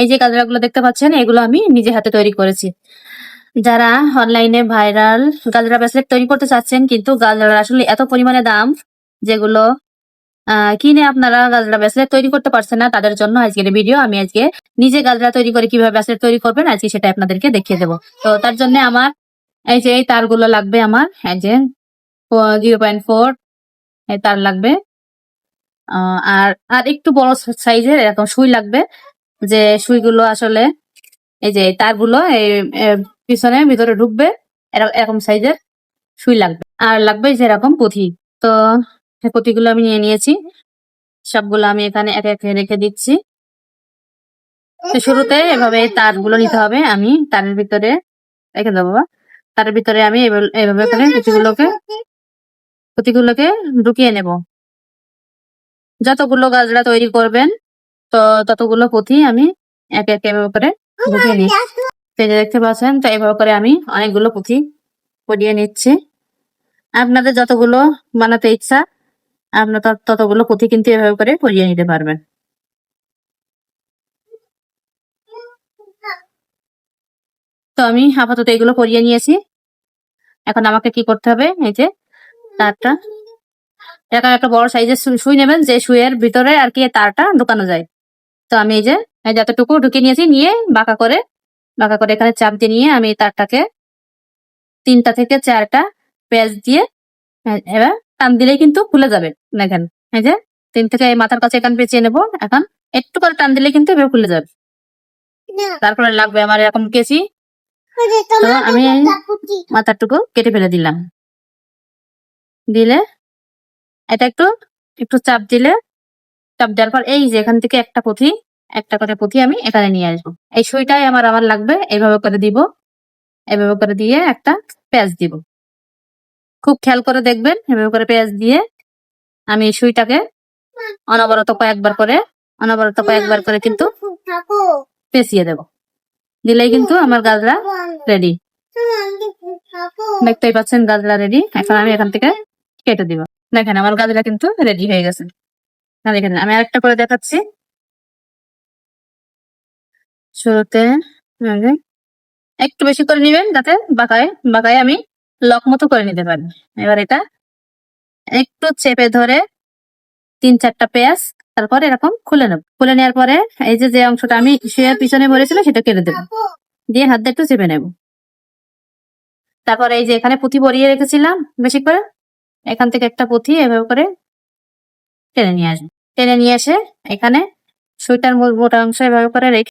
এই যে গাজরাগুলো দেখতে পাচ্ছেন, এগুলো আমি নিজে হাতে তৈরি করেছি। যারা অনলাইনে ভাইরাল গাজরা ব্রেসলেট তৈরি করতে চাচ্ছেন, কিন্তু গাজরার আসলে এত পরিমাণে দাম যেগুলো কিনে আপনারা গাজরা ব্রেসলেট তৈরি করতে পারছেন না, তাদের জন্য আজকের ভিডিও আমি আজকে নিজে গাজরা তৈরি করে কীভাবে ব্রেসলেট তৈরি করবেন, আজকে সেটা আপনাদেরকে দেখিয়ে দেবো। তো তার জন্য আমার এই যে এই তারগুলো লাগবে আমার, এই যে জিরো পয়েন্ট ফোর, এই তার লাগবে। আর আর একটু বড় সাইজের এরকম সুই লাগবে। যে সুইগুলো আসলে এই যে তারগুলো এই পিছনে, ভিতরে ঢুকবে, এর- এরকম সাইজের সুই লাগবে। আর লাগবে যে এরকম পুঁথি। তো পুঁথিগুলো আমি নিয়ে নিয়েছি। সবগুলো আমি এখানে একে একে রেখে দিচ্ছি। তো শুরুতে এভাবে তারগুলো নিতে হবে। আমি তারের ভিতরে রেখে দেবো, বাবা। তারের ভিতরে আমি এভাবে- করে পুঁথিগুলোকে পুঁথিগুলোকে ঢুকিয়ে নেব। যতগুলো গাজরা তৈরি করবেন তো ততগুলো পুঁথি আমি একে একে এভাবে করে ঢুকিয়ে নিই যে দেখতে পাচ্ছেন, তো এভাবে করে আমি অনেকগুলো পুঁথি পরিয়ে নিচ্ছি। আপনাদের যতগুলো বানাতে ইচ্ছা, আপনার তত- ততগুলো পুঁথি কিন্তু এভাবে করে পরিয়ে নিতে পারবেন। তো আমি আপাতত এগুলো পরিয়ে নিয়েছি। এখন আমাকে কি করতে হবে, এই যে তারটা। একটা বড় সাইজের সুই নেবেন, যে সুইয়ের ভিতরে আর কি তারটা ঢুকানো যায়। তো আমি এই যে যতটুকু ঢুকিয়ে নিয়েছি নিয়ে বাঁকা করে বাঁকা করে এখানে চাপ দিয়ে নিয়ে আমি তারটাকে তিনটা থেকে চারটা পেঁয়াজ দিয়ে এ- এবার টান দিলেই কিন্তু খুলে যাবে দেখেন এই যে তিন থেকে এই মাথার কাছে এখান পেঁচিয়ে নেব এখন একটু করে টান দিলে কিন্তু এভাবে খুলে যাবে। তারপরে লাগবে আমার এরকম কেচি। তো আমি মাথারটুকু কেটে ফেলে দিলাম। দিলে এটা একটু একটু চাপ দিলে চাপ দেওয়ার পর এই যে এখান থেকে একটা পুঁথি, একটা করে পুঁথি আমি এখানে নিয়ে আসব। এই সুইটাই আমার আমার লাগবে এইভাবে করে দিব। এভাবে করে দিয়ে একটা পেঁয়াজ দিব। খুব খেয়াল করে দেখবেন, এভাবে করে পেঁয়াজ দিয়ে আমি সুইটাকে অনবরত কয়েকবার করে, অনবরত কয়েকবার করে কিন্তু পেঁচিয়ে দেব। দিলেই কিন্তু আমার গাজরা রেডি দেখতেই পাচ্ছেন গাজরা রেডি এখন আমি এখান থেকে কেটে দিব। দেখেন আমার গাজরা কিন্তু রেডি হয়ে গেছে। না দেখেন আমি আরেকটা করে দেখাচ্ছি। শুরুতে একটু বেশি করে নিবেন যাতে বাঁকায় বাঁকায় আমি লক মতো করে নিতে পারি। এবার এটা একটু চেপে ধরে তিন চারটা পেঁয়াজ তারপর এরকম খুলে নেব। খুলে নেওয়ার পরে এই যে যে অংশটা আমি শুয়ে পিছনে ভরেছিল সেটা কেটে দেবো। দিয়ে হাত দিয়ে একটু চেপে নেব। তারপর এই যে এখানে পুঁথি ভরিয়ে রেখেছিলাম বেশি করে, এখান থেকে একটা পুঁথি এভাবে করে টেনে নিয়ে আসব। টেনে নিয়ে এসে এখানে সুইটার মোটা অংশ এভাবে করে রেখে